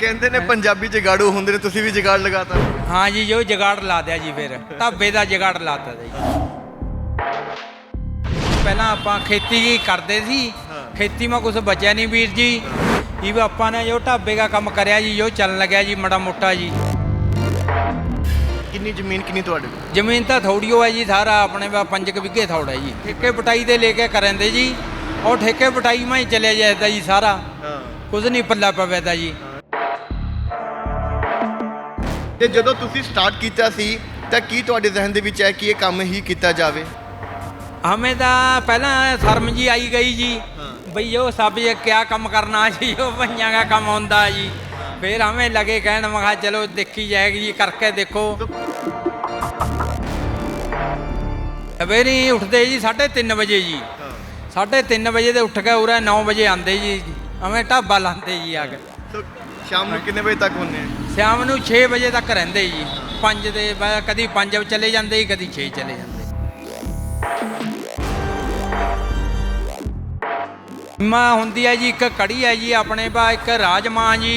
ਕਹਿੰਦੇ ਨੇ ਪੰਜਾਬੀ ਜਗਾੜੂ ਹੁੰਦੇ ਨੇ ਤੁਸੀਂ ਵੀ ਜਗਾੜ ਲਗਾਤਾ। ਹਾਂ ਜੀ ਜੋ ਜਗਾੜ ਲਾ ਦਿਆ ਜੀ ਫਿਰ। ਢਾਬੇ ਦਾ ਜਗਾੜ ਲਾਤਾ ਜੀ। ਪਹਿਲਾਂ ਆਪਾਂ ਖੇਤੀ ਕਰਦੇ ਸੀ। ਖੇਤੀ ਮਾ ਕੁਝ ਬਚਿਆ ਨਹੀਂ ਵੀਰ ਜੀ। ਇਹ ਆਪਾਂ ਨੇ ਜੋ ਢਾਬੇ ਦਾ ਕੰਮ ਕਰਿਆ ਜੀ ਜੋ ਚੱਲਣ ਲੱਗਿਆ ਜੀ ਮੜਾ ਮੋਟਾ ਜੀ। ਕਿੰਨੀ ਜ਼ਮੀਨ ਕਿੰਨੀ ਤੁਹਾਡੇ ਕੋਲ? ਜ਼ਮੀਨ ਤਾਂ ਥੋੜੀ ਓ ਹੈ ਜੀ ਸਾਰਾ ਆਪਣੇ ਵਾ ਪੰਜ ਕੁ ਵਿਗੇ ਥੋੜਾ ਜੀ। ਠੇਕੇ ਪਟਾਈ ਦੇ ਲੈ ਕੇ ਕਰੰਦੇ ਜੀ। ਉਹ ਠੇਕੇ ਪਟਾਈ ਮਾ ਹੀ ਚਲੇ ਜਾਂਦਾ ਜੀ ਸਾਰਾ। ਹਾਂ। ਕੁਝ ਨਹੀਂ ਪੱਲਾ ਪਵੇਦਾ ਜੀ। ਤੇ ਜਦੋਂ ਤੁਸੀਂ ਸਟਾਰਟ ਕੀਤਾ ਸੀ ਤਾਂ ਕੀ ਤੁਹਾਡੇ ਜ਼ਿਹਨ ਦੇ ਵਿੱਚ ਹੈ ਕਿ ਇਹ ਕੰਮ ਹੀ ਕੀਤਾ ਜਾਵੇ? ਹਮੇ ਤਾਂ ਪਹਿਲਾਂ ਸ਼ਰਮ ਜੀ ਆਈ ਗਈ ਜੀ। ਬਈ ਉਹ ਸਭ ਇਹ ਕਿਆ ਕੰਮ ਕਰਨਾ ਜੀ ਉਹ ਭਈਆਂ ਦਾ ਕੰਮ ਹੁੰਦਾ ਜੀ। ਫਿਰ ਹਮੇ ਲਗੇ ਕਹਿਣ ਮੈਂ ਕਿਹਾ ਚਲੋ ਦੇਖੀ ਜਾਏਗੀ ਜੀ ਕਰਕੇ ਦੇਖੋ। ਸਵੇਰੇ ਉੱਠਦੇ ਜੀ 3:30 ਵਜੇ ਜੀ। 3:30 ਵਜੇ ਦੇ ਉੱਠ ਕੇ ਉਰੇ 9 ਵਜੇ ਆਂਦੇ ਜੀ। ਹਮੇ ਢਾਬਾ ਲਾਂਦੇ ਜੀ ਆ ਕੇ। ਸ਼ਾਮ ਨੂੰ ਕਿੰਨੇ ਵਜੇ ਤੱਕ ਹੁੰਦੇ ਆ? ਸ਼ਾਮ ਨੂੰ 6 ਵਜੇ ਤੱਕ ਰਹਿੰਦੇ ਜੀ। 5 ਦੇ ਬਾਅਦ ਕਦੀ 5 ਚਲੇ ਜਾਂਦੇ ਜੀ ਕਦੀ 6 ਚਲੇ ਜਾਂਦੇ। ਮਾਂ ਹੁੰਦੀ ਹੈ ਜੀ, ਇੱਕ ਕੜੀ ਹੈ ਜੀ, ਆਪਣੇ ਪਾ ਇੱਕ ਰਾਜਮਾਂ ਜੀ।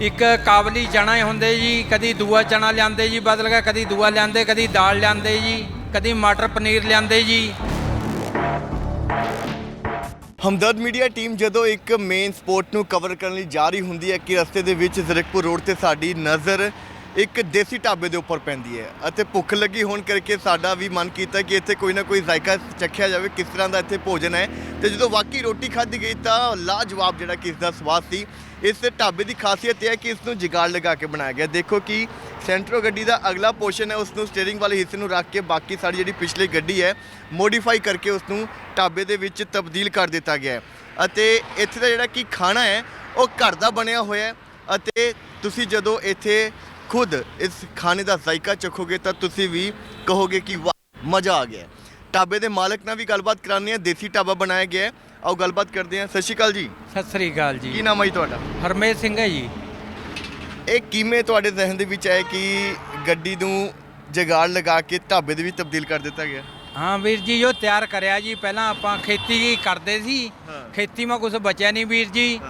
ਇੱਕ ਕਾਬਲੀ ਚਣਾ ਹੁੰਦੇ ਜੀ, ਕਦੀ ਦੂਆ ਚਣਾ ਲਿਆਂਦੇ ਜੀ, ਬਦਲ ਕੇ ਕਦੀ ਦੂਆ ਲਿਆਂਦੇ, ਕਦੀ ਦਾਲ ਲਿਆਂਦੇ ਜੀ, ਕਦੀ ਮਟਰ ਪਨੀਰ ਲਿਆਂਦੇ ਜੀ। ਹਮਦਰਦ ਮੀਡੀਆ ਟੀਮ ਜਦੋਂ ਇੱਕ ਮੇਨ ਸਪੋਰਟ ਨੂੰ ਕਵਰ ਕਰਨ ਲਈ ਜਾ ਰਹੀ ਹੁੰਦੀ ਹੈ ਕਿ ਰਸਤੇ ਦੇ ਵਿੱਚ ਜ਼ਰਕਪੁਰ ਰੋਡ ਤੇ ਸਾਡੀ ਨਜ਼ਰ ਇੱਕ ਦੇਸੀ ਢਾਬੇ ਦੇ ਉੱਪਰ ਪੈਂਦੀ ਹੈ ਅਤੇ ਭੁੱਖ ਲੱਗੀ ਹੋਣ ਕਰਕੇ ਸਾਡਾ ਵੀ ਮਨ ਕੀਤਾ ਕਿ ਇੱਥੇ ਕੋਈ ਨਾ ਕੋਈ ਜ਼ਾਇਕਾ ਚੱਖਿਆ ਜਾਵੇ, ਕਿਸ ਤਰ੍ਹਾਂ ਦਾ ਇੱਥੇ ਭੋਜਨ ਹੈ। ਤੇ ਜਦੋਂ ਵਾਕਈ ਰੋਟੀ ਖਾਧੀ ਗਈ ਤਾਂ ਲਾਜਵਾਬ ਜਿਹੜਾ ਕਿ ਇਸ ਦਾ ਸਵਾਦ ਸੀ, ਇਸ ਢਾਬੇ ਦੀ ਖਾਸੀਅਤ ਇਹ ਹੈ ਕਿ ਇਸ ਨੂੰ ਜਿਗਾੜ ਲਗਾ ਕੇ ਬਣਾਇਆ ਗਿਆ। ਦੇਖੋ ਕਿ ਸੈਂਟਰੋ ਗੱਡੀ ਦਾ ਅਗਲਾ ਪੋਰਸ਼ਨ ਹੈ ਉਸ ਨੂੰ ਸਟੀਅਰਿੰਗ ਵਾਲੇ ਹਿੱਸੇ ਨੂੰ ਰੱਖ ਕੇ ਬਾਕੀ ਸਾਡੀ ਜਿਹੜੀ ਪਿਛਲੀ ਗੱਡੀ ਹੈ, ਮੋਡੀਫਾਈ ਕਰਕੇ ਉਸ ਨੂੰ ਢਾਬੇ ਦੇ ਵਿੱਚ ਤਬਦੀਲ ਕਰ ਦਿੱਤਾ ਗਿਆ ਹੈ। ਅਤੇ ਇੱਥੇ ਦਾ ਜਿਹੜਾ ਕਿ ਖਾਣਾ ਹੈ, ਉਹ ਘਰ ਦਾ ਬਣਿਆ ਹੋਇਆ ਹੈ। ਅਤੇ ਤੁਸੀਂ ਜਦੋਂ ਇੱਥੇ ਖੁਦ ਇਸ ਖਾਣੇ ਦਾ ਜ਼ਾਇਕਾ ਚੱਖੋਗੇ ਤਾਂ ਤੁਸੀਂ ਵੀ ਕਹੋਗੇ ਕਿ ਵਾਹ ਮਜ਼ਾ ਆ ਗਿਆ। ਹੈ। ਢਾਬੇ ਦੇ ਮਾਲਕ ਨਾਲ ਵੀ ਗੱਲਬਾਤ ਕਰਾਉਂਦੇ ਹਾਂ ਦੇਸੀ ਢਾਬਾ ਬਣਾਇਆ ਗਿਆ ਹੈ। ਆਓ ਗੱਲਬਾਤ ਕਰਦੇ ਹਾਂ। ਸਤਿ ਸ਼੍ਰੀ ਅਕਾਲ ਜੀ। ਸਤਿ ਸ੍ਰੀ ਅਕਾਲ ਕੀ ਜੀ ਨਾਮ ਹੈ ਜੀ ਤੁਹਾਡਾ? ਹਰਮੇਸ਼ ਸਿੰਘ ਹੈ ਜੀ। ਇਹ ਕਿਵੇਂ ਤੁਹਾਡੇ ਜ਼ਿਹਨ ਦੇ ਵਿੱਚ ਆਇਆ ਕਿ ਗੱਡੀ ਨੂੰ ਜਗਾੜ ਲਗਾ ਕੇ ਢਾਬੇ ਦੇ ਵਿੱਚ ਤਬਦੀਲ ਕਰ ਦਿੱਤਾ ਗਿਆ? ਹਾਂ ਵੀਰ ਜੀ ਜੋ ਤਿਆਰ ਕਰਿਆ ਜੀ। ਪਹਿਲਾਂ ਆਪਾਂ ਖੇਤੀ ਕਰਦੇ ਸੀ। ਹਾਂ। ਖੇਤੀ ਮਾ ਕੁਝ ਬਚਿਆ ਨਹੀਂ ਵੀਰ ਜੀ।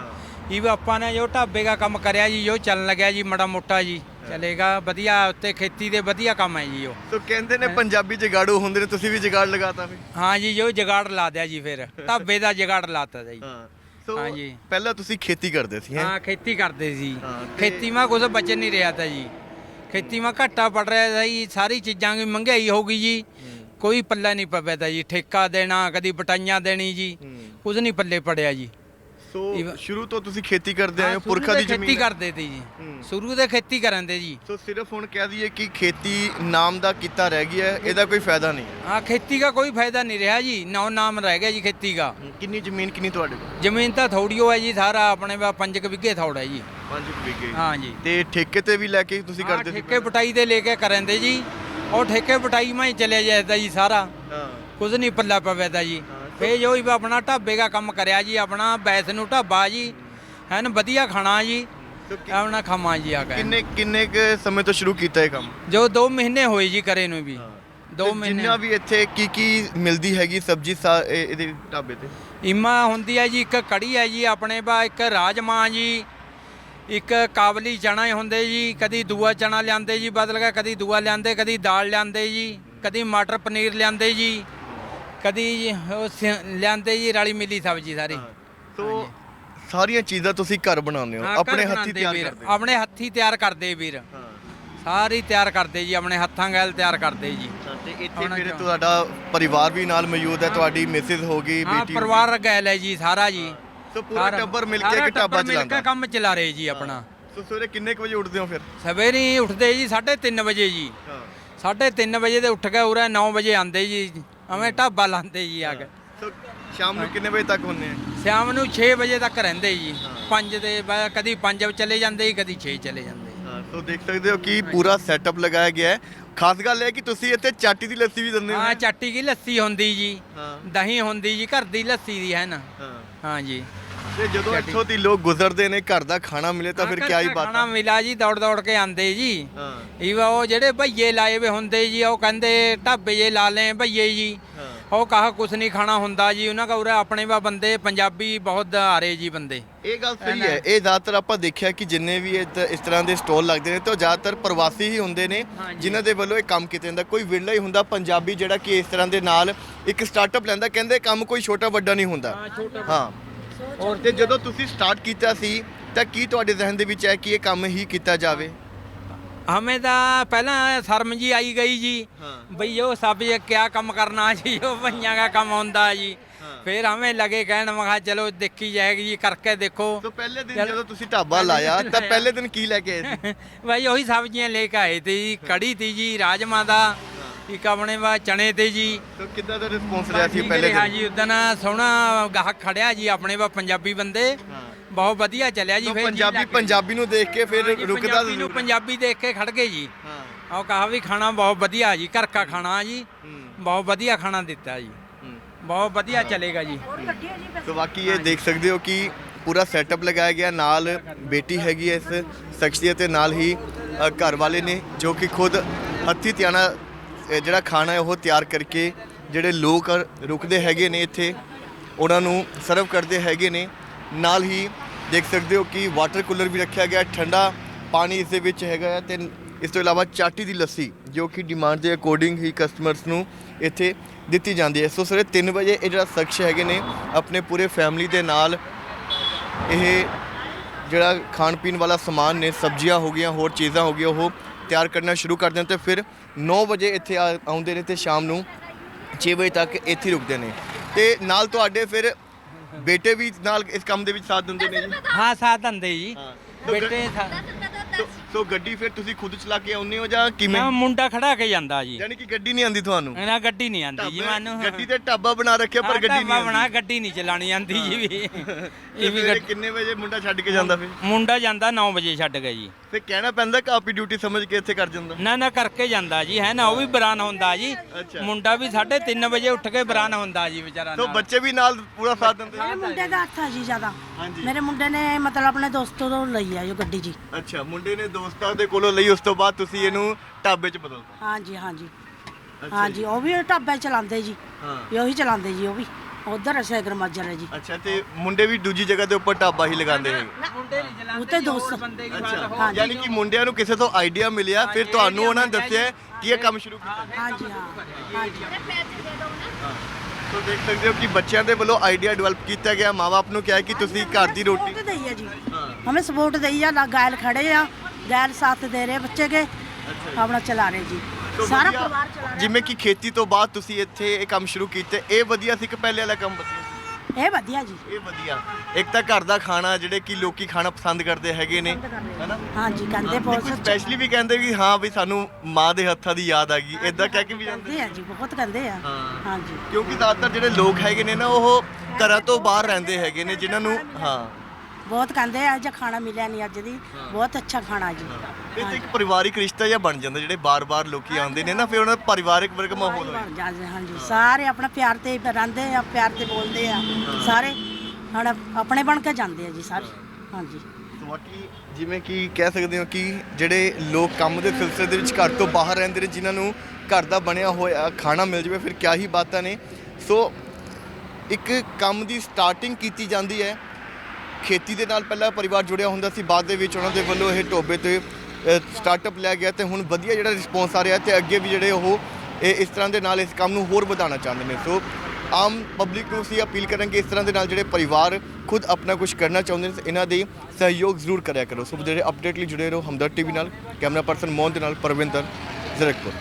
ਇਹ ਆਪਾਂ ਨੇ ਜੋ ਢਾਬੇ ਦਾ ਕੰਮ ਕਰਿਆ ਜੀ ਜੋ ਚੱਲਣ ਲੱਗਿਆ ਜੀ ਮੜਾ ਮੋਟਾ ਜੀ। ਚਲੇਗਾ ਵਧੀਆ ਉੱਤੇ ਖੇਤੀ ਦੇ ਵਧੀਆ ਕੰਮ ਹੈ ਜੀ ਉਹ। ਸੋ ਕਹਿੰਦੇ ਨੇ ਪੰਜਾਬੀ ਜਗਾੜੂ ਹੁੰਦੇ ਨੇ ਤੁਸੀਂ ਵੀ ਜਗਾੜ ਲਗਾਤਾ ਫਿਰ ਹਾਂ ਜੀ ਜੋ ਜਗਾੜ ਲਾ ਦਿਆ ਜੀ ਫਿਰ। ਢਾਬੇ ਦਾ ਜਗਾੜ ਲਾਤਾ ਜੀ। ਹਾਂ। ਸੋ ਹਾਂ ਜੀ। ਪਹਿਲਾਂ ਤੁਸੀਂ ਖੇਤੀ ਕਰਦੇ ਸੀ ਹੈਂ? ਹਾਂ ਖੇਤੀ ਕਰਦੇ ਸੀ। ਹਾਂ, ਤੇ- ਖੇਤੀ ਮਾ ਕੁਝ ਬਚਨ ਨਹੀਂ ਰਿਹਾ ਤਾ ਜੀ। ਖੇਤੀ ਮਾ ਘਾਟਾ ਪੜ ਰਿਹਾ ਤਾ ਜੀ ਸਾਰੀ ਚੀਜ਼ਾਂ ਦੀ ਮਹਿੰਗਾਈ ਹੋ ਗਈ ਜੀ। ਕੋਈ ਪੱਲਾ ਨਹੀਂ ਪਵੇ ਤਾ ਜੀ ਠੇਕਾ ਦੇਣਾ ਕਦੀ ਬਟਾਈਆਂ ਦੇਣੀ ਜੀ। ਹੂੰ। ਕੁਝ ਨਹੀਂ ਪੱਲੇ ਪੜਿਆ ਜੀ। ਸੋ ਸ਼ੁਰੂ ਤੋਂ ਤੁਸੀਂ ਖੇਤੀ ਕਰਦੇ ਆਏ ਹੋ ਪੁਰਖਾ ਦੀ ਤੋਂ ਜ਼ਮੀਨ ਖੇਤੀ ਹੈ। ਕਰਦੇ ਤੇ ਜੀ। ਸ਼ੁਰੂ ਦੇ ਖੇਤੀ ਕਰਦੇ ਜੀ। ਸੋ ਸਿਰਫ ਹੁਣ ਕਹਿ ਦਈਏ ਕਿ ਖੇਤੀ ਨਾਮ ਦਾ ਕੀਤਾ ਰਹਿ ਗਿਆ ਹੈ, ਇਹਦਾ ਕੋਈ ਫਾਇਦਾ ਨਹੀਂ। ਹੈ ਹਾਂ ਖੇਤੀ ਦਾ ਕੋਈ ਫਾਇਦਾ ਨਹੀਂ ਰਿਹਾ ਜੀ ਨੌ ਨਾਮ ਰਹਿ ਗਿਆ ਜੀ ਖੇਤੀ ਦਾ। ਕਿੰਨੀ ਜ਼ਮੀਨ ਕਿੰਨੀ ਤੁਹਾਡੇ ਕੋਲ? ਜ਼ਮੀਨ ਤਾਂ ਥੋੜੀ ਓ ਹੈ ਜੀ ਸਾਰਾ ਆਪਣੇ ਵਾ ਪੰਜ ਕੁ ਵਿਗੇ ਥੋੜਾ ਜੀ। 5 ਵਿਗੇ ਹਾਂ ਜੀ। ਤੇ ਠੇਕੇ ਤੇ ਵੀ ਲੈ ਕੇ ਤੁਸੀਂ ਹਾਂ, ਕਰਦੇ ਸੀ ਠੇਕੇ ਪਟਾਈ ਦੇ ਲੈ ਕੇ ਕਰੰਦੇ ਜੀ। ਉਹ ਠੇਕੇ ਪਟਾਈ ਮਾ ਹੀ ਚਲੇ ਜਾਂਦਾ ਜੀ ਸਾਰਾ। ਹਾਂ। ਕੁਝ ਨਹੀਂ ਪੱਲਾ ਪਵੇਦਾ ਜੀ। ਫੇ ਜੋ ਹੀ ਆਪਣਾ ਢਾਬੇ ਦਾ ਕੰਮ ਕਰਿਆ ਜੀ ਆਪਣਾ ਬੈਸ ਨੂੰ ਢਾਬਾ ਜੀ ਹੈਨ ਵਧੀਆ ਖਾਣਾ ਜੀ ਆਪਣਾ ਖਾਵਾਂ ਜੀ ਆ ਕੇ ਕਿੰਨੇ ਕਿੰਨੇ ਕੁ ਸਮੇਂ ਤੋਂ ਸ਼ੁਰੂ ਕੀਤਾ ਇਹ ਕੰਮ? ਜੋ 2 ਮਹੀਨੇ ਹੋਏ ਜੀ ਕਰੇ ਨੂੰ ਵੀ। 2 ਤੇ ਮਹੀਨੇ। ਜਿੰਨਾ ਵੀ ਇੱਥੇ ਕੀ ਕੀ ਮਿਲਦੀ ਹੈਗੀ ਸਬਜੀ ਇਹਦੇ ਢਾਬੇ ਤੇ? ਇਮਾ ਹੁੰਦੀ ਹੈ ਜੀ ਇੱਕ ਕੜੀ ਹੈ ਜੀ ਆਪਣੇ ਪਾ ਇੱਕ ਰਾਜਮਾਂ ਜੀ ਇੱਕ ਕਾਬਲੀ ਚਣਾ ਹੁੰਦੇ ਜੀ ਕਦੀ ਦੂਆ ਚਣਾ ਲਿਆਂਦੇ ਜੀ ਬਦਲ ਕੇ ਕਦੀ ਦੂਆ ਲਿਆਂਦੇ ਕਦੀ ਦਾਲ ਲਿਆਂਦੇ ਜੀ ਕਦੀ ਮਟਰ ਪਨੀਰ ਲਿਆਂਦੇ ਜੀ। ਕਦੀ ਉਹ ਸ- ਲਿਆਂਦੇ ਜੀ ਰਲੀ ਮਿਲੀ ਸਬਜੀ ਸਾਰੀ। ਸੋ ਸਾਰੀਆਂ ਚੀਜ਼ਾਂ ਤੁਸੀਂ ਘਰ ਬਣਾਉਂਦੇ ਹੋ ਹਾਂ, ਘਰ ਆਪਣੇ ਹੱਥੀ ਬਣਾਉਂਦੇ ਤਿਆਰ ਵੀਰ, ਕਰਦੇ ਹੋ? ਆਪਣੇ ਹੱਥੀ ਤਿਆਰ ਕਰਦੇ ਵੀਰ। ਹਾਂ। ਸਾਰੀ ਤਿਆਰ ਕਰਦੇ ਜੀ ਆਪਣੇ ਹੱਥਾਂ ਗੈਲ ਤਿਆਰ ਕਰਦੇ ਜੀ। ਤੇ ਇੱਥੇ ਫਿਰ? ਤੁਹਾਡਾ ਪਰਿਵਾਰ ਵੀ ਨਾਲ ਮੌਜੂਦ ਹੈ ਤੁਹਾਡੀ ਮਿਸਿਸ ਹਾਂ ਬੇਟੀ ਪਰਿਵਾਰ ਗੈਲ ਹੈ ਜੀ ਸਾਰਾ ਜੀ। ਸੋ ਪੂਰਾ ਸਾਰਾ- ਟੱਬਰ ਮਿਲ ਕੇ ਸਾਰਾ ਇੱਕ ਢਾਬਾ ਟੱਬਰ ਮਿਲ ਚਲਾਉਂਦਾ। ਕੇ ਕੰਮ ਚਲਾ ਰਹੇ ਜੀ ਆਪਣਾ। ਸੋ ਸਵੇਰੇ ਕਿੰਨੇ ਕੁ ਵਜੇ ਉੱਠਦੇ ਹੋ ਫਿਰ? ਸਵੇਰੇ ਹੀ ਉੱਠਦੇ ਜੀ 3:30 ਵਜੇ ਜੀ। ਹਾਂ। 3:30 ਵਜੇ ਦੇ ਉੱਠ ਕੇ ਉਰੇ 9 ਵਜੇ ਆਂਦੇ ਜੀ। ਐਵੇਂ ਢਾਬਾ ਲਾਂਦੇ ਜੀ ਆ ਕੇ। ਸੋ ਸ਼ਾਮ ਨੂੰ ਕਿੰਨੇ ਵਜੇ ਤੱਕ ਹੁੰਦੇ ਆ? ਸ਼ਾਮ ਨੂੰ 6 ਵਜੇ ਤੱਕ ਰਹਿੰਦੇ ਜੀ। 5 ਦੇ ਬਾਅਦ ਕਦੀ 5 ਚਲੇ ਜਾਂਦੇ ਜੀ ਕਦੀ 6 ਚਲੇ ਜਾਂਦੇ ਹਾਂ ਸੋ ਦੇਖ ਸਕਦੇ ਹੋ ਕਿ ਪੂਰਾ ਸੈਟਅਪ ਲਗਾਇਆ ਗਿਆ ਹੈ। ਖਾਸ ਗੱਲ ਇਹ ਕਿ ਤੁਸੀਂ ਇੱਥੇ ਚਾਟੀ ਦੀ ਲੱਸੀ ਵੀ ਦਿੰਦੇ ਹੋ ਹਾਂ ਚਾਟੀ ਕੀ ਲੱਸੀ ਹੁੰਦੀ ਜੀ। ਹਾਂ। ਦਹੀਂ ਹੁੰਦੀ ਜੀ ਘਰ ਦੀ ਲੱਸੀ ਦੀ ਹੈ ਨਾ। ਹਾਂ। ਹਾਂ ਜੀ। ਤੇ ਜਦੋਂ। ਇੱਥੋਂ ਦੀ ਲੋਕ ਗੁਜ਼ਰਦੇ ਨੇ ਘਰ ਦਾ ਖਾਣਾ ਮਿਲੇ ਤਾਂ ਫਿਰ ਕਿਆ ਹੀ ਬਾਤ ਖਾਣਾ ਮਿਲਾ ਜੀ ਦੌੜ ਦੌੜ ਕੇ ਆਂਦੇ ਜੀ। ਹਾਂ। ਇਹ ਉਹ ਜਿਹੜੇ ਭਈਏ ਲਾਏ ਵੇ ਹੁੰਦੇ ਜੀ ਉਹ ਕਹਿੰਦੇ ਢਾਬੇ ਜੇ ਲਾ ਲੈ ਭਈਏ ਜੀ। ਉਹ ਕਹਾ ਕੁਛ ਨਹੀਂ ਖਾਣਾ ਹੁੰਦਾ ਜੀ ਉਹਨਾਂ ਕਾ ਉਰੇ ਆਪਣੇ ਵਾ ਬੰਦੇ ਪੰਜਾਬੀ ਬਹੁਤ ਆ ਰਹੇ ਜੀ ਬੰਦੇ। ਇਹ ਗੱਲ ਸਹੀ ਹੈ। ਇਹ ਜ਼ਿਆਦਾਤਰ ਆਪਾਂ ਦੇਖਿਆ ਕਿ ਜਿੰਨੇ ਵੀ ਇਸ ਤਰ੍ਹਾਂ ਦੇ ਸਟਾਲ ਲੱਗਦੇ ਨੇ ਤੇ ਉਹ ਜ਼ਿਆਦਾਤਰ ਪ੍ਰਵਾਸੀ ਹੀ ਹੁੰਦੇ ਨੇ। ਜਿਨ੍ਹਾਂ ਦੇ ਵੱਲੋਂ ਇਹ ਕੰਮ ਕੀਤਾ ਜਾਂਦਾ। ਕੋਈ ਵਿਰਲਾ ਹੀ ਹੁੰਦਾ ਪੰਜਾਬੀ ਜਿਹੜਾ ਕਿ ਇਸ ਤਰ੍ਹਾਂ ਦੇ ਨਾਲ ਇੱਕ ਸਟਾਰਟਅਪ ਲੈਂਦਾ ਕਹਿੰਦੇ ਕੰਮ ਕੋਈ ਛੋਟਾ ਵੱਡਾ ਨਹੀਂ ਹੁੰਦਾ। ਹਾਂ। ਔਰ ਤੇ ਜਦੋਂ ਤੁਸੀਂ ਸਟਾਰਟ ਕੀਤਾ ਸੀ ਤਾਂ ਕੀ ਤੁਹਾਡੇ ਜ਼ਿਹਨ ਦੇ ਵਿੱਚ ਹੈ ਕਿ ਇਹ ਕੰਮ ਹੀ ਕੀਤਾ ਜਾਵੇ हमें तो पहला शर्म जी आई गई जी हाँ। भाई यो सब ये क्या कम करना जी यो भैया का कम होता जी हाँ। फिर हमें लगे कहने मैं कहा चलो देखी जाएगी जी करके देखो ਤਾਂ ਪਹਿਲੇ ਦਿਨ चलो। ਜਦੋਂ ਤੁਸੀਂ ਢਾਬਾ ਲਾਇਆ ਤਾਂ ਪਹਿਲੇ ਦਿਨ ਕੀ ਲੈ ਕੇ ਆਏ ਸੀ भाई वही सब्जियां लेके आए थे जी कड़ी थी जी राजमा था एक अपने बाद चने थे जी ਤਾਂ ਕਿੱਦਾਂ ਦਾ ਰਿਸਪੌਂਸ ਰਿਹਾ ਸੀ ठीक ਪਹਿਲੇ रहा ਦਿਨ जी उदन सोहना गाहक खड़िया जी अपने वा पंजाबी बंदे ਹਾਂ बहुत ਵਧੀਆ ਚੱਲਿਆ ਜੀ ਤਾਂ ਫਿਰ ਜੀ ਪੰਜਾਬੀ ਲੱਗ- ਪੰਜਾਬੀ ਨੂੰ ਦੇਖ ਕੇ ਫਿਰ ਹਾਂ ਜੀ, ਰੁਕਦਾ ਪੰਜਾਬੀ ਨੂੰ ਜ਼ਰੂਰ ਪੰਜਾਬੀ ਦੇਖ ਕੇ ਖੜ ਗਏ ਜੀ ਹਾਂ ਉਹ ਕਹਾ ਵੀ ਖਾਣਾ ਬਹੁਤ ਵਧੀਆ ਜੀ ਘਰ ਕਾ ਖਾਣਾ ਜੀ ਹੂੰ, ਬਹੁਤ ਵਧੀਆ ਖਾਣਾ ਦਿੱਤਾ ਜੀ ਹੂੰ। ਬਹੁਤ ਵਧੀਆ ਚੱਲੇਗਾ ਜੀ ਤੋ ਬਾਕੀ ਇਹ ਦੇਖ ਸਕਦੇ ਹੋ ਕਿ ਪੂਰਾ ਸੈਟਅਪ ਲਗਾਇਆ ਗਿਆ ਨਾਲ ਬੇਟੀ ਹੈਗੀ ਹੈ ਇਸ ਸ਼ਖਸੀਅਤ ਦੇ ਨਾਲ ਹੀ ਅ, ਘਰ ਵਾਲੇ ਨੇ ਜੋ ਕਿ ਖੁਦ ਹੱਥੀ ਤਿਆਣਾ ਇਹ ਜਿਹੜਾ ਖਾਣਾ ਹੈ ਉਹ ਤਿਆਰ ਕਰਕੇ ਜਿਹੜੇ ਲੋਕ ਰੁਕਦੇ ਹੈਗੇ ਨੇ ਇੱਥੇ, ਉਹਨਾਂ ਨੂੰ ਸਰਵ ਕਰਦੇ ਹੈਗੇ ਨੇ। ਨਾਲ ਹੀ ਦੇਖ ਸਕਦੇ ਹੋ ਕਿ ਵਾਟਰ ਕੂਲਰ ਵੀ ਰੱਖਿਆ ਗਿਆ, ਠੰਡਾ ਪਾਣੀ ਇਸ ਦੇ ਵਿੱਚ ਹੈਗਾ ਹੈ ਤੇ ਇਸ ਤੋਂ ਇਲਾਵਾ ਚਾਟੀ ਦੀ ਲੱਸੀ, ਜੋ ਕਿ ਡਿਮਾਂਡ ਦੇ ਅਕੋਰਡਿੰਗ ਹੀ ਕਸਟਮਰਸ ਨੂੰ ਇੱਥੇ ਦਿੱਤੀ ਜਾਂਦੀ ਹੈ। ਸੋ ਸਵੇਰੇ 3 ਵਜੇ ਇਹ ਜਿਹੜਾ ਸ਼ਖਸ ਹੈਗੇ ਨੇ, ਆਪਣੇ ਪੂਰੇ ਫੈਮਿਲੀ ਦੇ ਨਾਲ ਇਹ ਜਿਹੜਾ ਖਾਣ ਪੀਣ ਵਾਲਾ ਸਮਾਨ ਨੇ, ਸਬਜ਼ੀਆਂ ਹੋ ਗਈਆਂ, ਹੋਰ ਚੀਜ਼ਾਂ ਹੋ ਗਈਆਂ, ਉਹ ਤਿਆਰ ਕਰਨਾ ਸ਼ੁਰੂ ਕਰ ਦਿੰਦੇ ਤੇ ਫਿਰ 9 ਵਜੇ ਇੱਥੇ ਆ- ਆਉਂਦੇ ਨੇ ਤੇ ਸ਼ਾਮ ਨੂੰ 6 ਵਜੇ ਤੱਕ ਇੱਥੇ ਹੀ ਰੁਕਦੇ ਨੇ। ਤੇ ਨਾਲ ਤੁਹਾਡੇ ਫਿਰ ਬੇਟੇ ਵੀ ਨਾਲ ਇਸ ਕੰਮ ਦੇ ਵਿੱਚ ਸਾਥ ਦਿੰਦੇ ਨੇ ਜੀ? ਹਾਂ ਸਾਥ ਦੰਦੇ ਜੀ। ਬੇਟੇ ਸਾ- ਸੋ- ਸੋ ਗੱਡੀ ਫਿਰ ਤੁਸੀਂ ਖੁਦ ਚਲਾ ਕੇ ਆਉਂਦੇ ਹੋ ਜਾਂ ਕਿਵੇਂ? ਮੈਂ ਮੁੰਡਾ ਖੜਾ ਕੇ ਜਾਂਦਾ ਜੀ। ਯਾਨੀ ਕਿ ਗੱਡੀ ਨਹੀਂ ਆਉਂਦੀ ਤੁਹਾਨੂੰ? ਇਹਨਾਂ ਗੱਡੀ ਨਹੀਂ ਆਂਦੀ ਜੀ ਮੈਨੂੰ ਗੱਡੀ ਤੇ ਢਾਬਾ ਬਣਾ ਰੱਖਿਆ ਪਰ ਗੱਡੀ ਨਹੀਂ ਬਣਾ ਗੱਡੀ ਨਹੀਂ ਚਲਾਣੀ ਆਂਦੀ ਜੀ ਵੀ। ਇਹ ਇਹ ਵੀ ਗੱਡੀ ਕਿੰਨੇ ਵਜੇ ਮੁੰਡਾ ਛੱਡ ਕੇ ਜਾਂਦਾ ਫਿਰ? ਮੁੰਡਾ ਜਾਂਦਾ 9 ਵਜੇ ਛੱਡ ਕੇ ਜੀ। ਫਿਰ ਕਹਿਣਾ ਪੈਂਦਾ ਕਿ ਆਪੀ ਡਿਊਟੀ ਸਮਝ ਕੇ ਇੱਥੇ ਕਰ ਜਾਂਦਾ। ਨਾ ਨਾ ਕਰਕੇ ਜਾਂਦਾ ਜੀ ਹੈ ਨਾ ਉਹ ਵੀ ਬਰਾਨ ਹੁੰਦਾ ਜੀ। ਮੁੰਡਾ ਵੀ 3:30 ਵਜੇ ਉੱਠ ਕੇ ਬਰਾਨ ਹੁੰਦਾ ਜੀ ਵਿਚਾਰਾ ਤੋ ਨਾਲ। ਬੱਚੇ ਵੀ ਨਾਲ ਪੂਰਾ ਸਾਥ ਦਿੰਦੇ ਮੇਰੇ ਮੁੰਡੇ ਦਾ ਹੱਥ ਆ ਜੀ ਜ਼ਿਆਦਾ। ਮੇਰੇ ਮੁੰਡੇ ਨੇ ਮਤਲਬ ਆਪਣੇ ਦੋਸਤੋਂ ਤੋਂ ਲਈ ਆ ਜੋ ਗੱਡੀ ਜੀ। ਅੱਛਾ ਮੁੰਡੇ ਨੇ ਦੋਸਤਾਂ ਦੇ ਕੋਲੋਂ ਲਈ ਉਸ ਤੋਂ ਬਾਅਦ ਤੁਸੀਂ ਇਹਨੂੰ ਢਾਬੇ 'ਚ ਬਦਲਤਾ ਹਾਂਜੀ ਹਾਂਜੀ। ਹਾਂਜੀ ਉਹ ਵੀ ਢਾਬਾ ਚਲਾਉਂਦੇ ਜੀ। ਹਾਂ। ਵੀ ਉਹੀ ਚਲਾਉਂਦੇ ਜੀ ਉਹ ਵੀ। ਉਧਰ ਸੈਗਰ ਮਾਜਰ ਹੈ ਜੀ। ਅੱਛਾ ਤੇ ਮੁੰਡੇ ਵੀ ਦੂਜੀ ਜਗ੍ਹਾ ਦੇ ਉੱਪਰ ਢਾਬਾ ਹੀ ਲਗਾਉਂਦੇ ਨੇ। ਮੁੰਡੇ ਨਹੀਂ ਜਲਾਉਂਦੇ ਉੱਤੇ ਦੋਸਤ। ਅੱਛਾ। ਯਾਨੀ ਕਿ ਮੁੰਡਿਆਂ ਨੂੰ ਕਿਸੇ ਤੋਂ ਆਈਡੀਆ ਮਿਲਿਆ ਫਿਰ ਤੁਹਾਨੂੰ ਉਹਨਾਂ ਨੇ ਦੱਸਿਆ ਕਿ ਇਹ ਕੰਮ ਸ਼ੁਰੂ ਕੀਤਾ। ਹਾਂਜੀ ਹਾਂ ਹਾਂਜੀ। ਸੋ ਦੇਖ ਸਕਦੇ ਹੋ ਕਿ ਬੱਚਿਆਂ ਦੇ ਵੱਲੋਂ ਆਈਡੀਆ ਡਿਵੈਲਪ ਕੀਤਾ ਗਿਆ। ਮਾਪੇ ਨੂੰ ਕਿਹਾ ਕਿ ਤੁਸੀਂ ਘਰ ਦੀ ਰੋਟੀ ਸਪੋਰਟ ਹਮੇ ਸਪੋਰਟ ਦਈਏ ਨਾ ਗਾਇਲ ਖੜੇ ਆ। खड़े आ गैल साथ दे रहे बच्चे के अपना चला रहे जी ਸੋ सारा ਵਧੀਆ, परिवार चला रहा ਜਿਵੇਂ ਕਿ ਖੇਤੀ ਤੋਂ ਬਾਅਦ ਤੁਸੀਂ ਇੱਥੇ ਇਹ ਕੰਮ ਸ਼ੁਰੂ ਕੀਤੇ ਇਹ ਵਧੀਆ ਸੀ ਕਿ ਪਹਿਲੇ ਵਾਲਾ ਕੰਮ ਵਧੀਆ ਸੀ ਇਹ ਵਧੀਆ ਜੀ ਇਹ ਵਧੀਆ ਇੱਕ ਤਾਂ ਘਰ ਦਾ ਖਾਣਾ ਜਿਹੜੇ ਕਿ ਲੋਕੀ ਖਾਣਾ ਪਸੰਦ ਕਰਦੇ ਹੈਗੇ ਨੇ ਪਸੰਦ ਕਰਦੇ ਹੈਨਾ ਹਾਂਜੀ ਕਹਿੰਦੇ ਬਹੁਤ ਕੁਝ ਸੱਚ ਸਪੈਸ਼ਲੀ ਵੀ ਕਹਿੰਦੇ ਵੀ ਹਾਂ ਵੀ ਸਾਨੂੰ ਮਾਂ ਦੇ ਹੱਥਾਂ ਦੀ ਯਾਦ ਆ ਗਈ ਇਦਾਂ ਕਹਿ ਕੇ ਵੀ ਜਾਂਦੇ ਕਹਿੰਦੇ ਆ ਜੀ ਬਹੁਤ ਕਹਿੰਦੇ ਆ ਹਾਂ। ਹਾਂਜੀ ਕਿਉਂਕਿ ਜ਼ਿਆਦਾਤਰ ਜਿਹੜੇ ਲੋਕ ਹੈਗੇ ਨੇ ਨਾ ਉਹ ਘਰਾਂ ਤੋਂ ਬਾਹਰ ਰਹਿੰਦੇ ਹੈਗੇ ਨੇ ਜਿਨ੍ਹਾਂ ਨੂੰ ਹਾਂ ਬਹੁਤ ਕਹਿੰਦੇ ਆ ਜੇ ਖਾਣਾ ਮਿਲਿਆ ਨਹੀਂ ਅੱਜ ਦੀ। ਬਹੁਤ ਅੱਛਾ ਖਾਣਾ ਜੀ ਇਹ ਤਾਂ ਇੱਕ ਪਰਿਵਾਰਿਕ ਰਿਸ਼ਤਾ ਜਿਹਾ ਬਣ ਜਾਂਦਾ ਜਿਹੜੇ ਬਾਰ-ਬਾਰ ਲੋਕੀ ਆਉਂਦੇ ਨੇ ਨਾ ਫਿਰ ਉਹਨਾਂ ਦਾ ਪਰਿਵਾਰਿਕ ਵਰਗ ਮਾਹੌਲ ਹੋ ਜਾਂਦਾ ਬਣ ਜਾਂਦੇ ਹਾਂਜੀ। ਸਾਰੇ ਆਪਣਾ ਪਿਆਰ ਤੇ ਰਹਿੰਦੇ ਆ ਪਿਆਰ ਤੇ ਬੋਲਦੇ ਆ। ਸਾਰੇ ਹੁਣ ਆਪਣੇ ਬਣ ਕੇ ਜਾਂਦੇ ਆ ਜੀ ਸਾਰੇ। ਹਾਂਜੀ। ਬਾਕੀ ਜਿਵੇਂ ਕਿ ਕਹਿ ਸਕਦੇ ਹੋ ਕਿ ਜਿਹੜੇ ਲੋਕ ਕੰਮ ਦੇ ਸਿਲਸਿਲੇ ਦੇ ਵਿੱਚ ਘਰ ਤੋਂ ਬਾਹਰ ਰਹਿੰਦੇ ਨੇ ਜਿਨ੍ਹਾਂ ਨੂੰ ਘਰ ਦਾ ਬਣਿਆ ਹੋਇਆ ਖਾਣਾ ਮਿਲ ਜਾਵੇ ਫਿਰ ਕਿਆ ਹੀ ਬਾਤਾਂ ਨੇ। ਸੋ ਇੱਕ ਕੰਮ ਦੀ ਸਟਾਰਟਿੰਗ ਕੀਤੀ ਜਾਂਦੀ ਹੈ। ਖੇਤੀ ਦੇ ਨਾਲ ਪਹਿਲਾਂ ਪਰਿਵਾਰ ਜੁੜਿਆ ਹੁੰਦਾ ਸੀ, ਬਾਅਦ ਦੇ ਵਿੱਚ ਉਹਨਾਂ ਦੇ ਵੱਲੋਂ ਇਹ ਟੋਬੇ ਤੇ ਸਟਾਰਟਅਪ ਲਿਆ ਗਿਆ ਤੇ ਹੁਣ ਵਧੀਆ ਜਿਹੜਾ ਰਿਸਪੌਂਸ ਆ ਰਿਹਾ ਤੇ ਅੱਗੇ ਵੀ ਜਿਹੜੇ ਉਹ, ਇਹ ਇਸ ਤਰ੍ਹਾਂ ਦੇ ਨਾਲ ਇਸ ਕੰਮ ਨੂੰ ਹੋਰ ਵਧਾਉਣਾ ਚਾਹੁੰਦੇ ਨੇ। ਸੋ ਆਮ ਪਬਲਿਕ ਨੂੰ ਅਸੀਂ ਅਪੀਲ ਕਰਾਂਗੇ ਇਸ ਤਰ੍ਹਾਂ ਦੇ ਨਾਲ ਜਿਹੜੇ ਪਰਿਵਾਰ ਖੁਦ ਆਪਣਾ ਕੁਝ ਕਰਨਾ ਚਾਹੁੰਦੇ ਨੇ, ਇਹਨਾਂ ਦੇ ਸਹਿਯੋਗ ਜ਼ਰੂਰ ਕਰਿਆ ਕਰੋ। ਸੋ ਜਿਹੜੇ ਅਪਡੇਟ ਲਈ ਜੁੜੇ ਰਹੋ ਹਮਦਰ ਟੀਵੀ ਨਾਲ, ਕੈਮਰਾ ਪਰਸਨ ਮੋਹਨ ਦੇ ਨਾਲ ਪਰਵਿੰਦਰ ਜ਼ਰਕਪੁਰ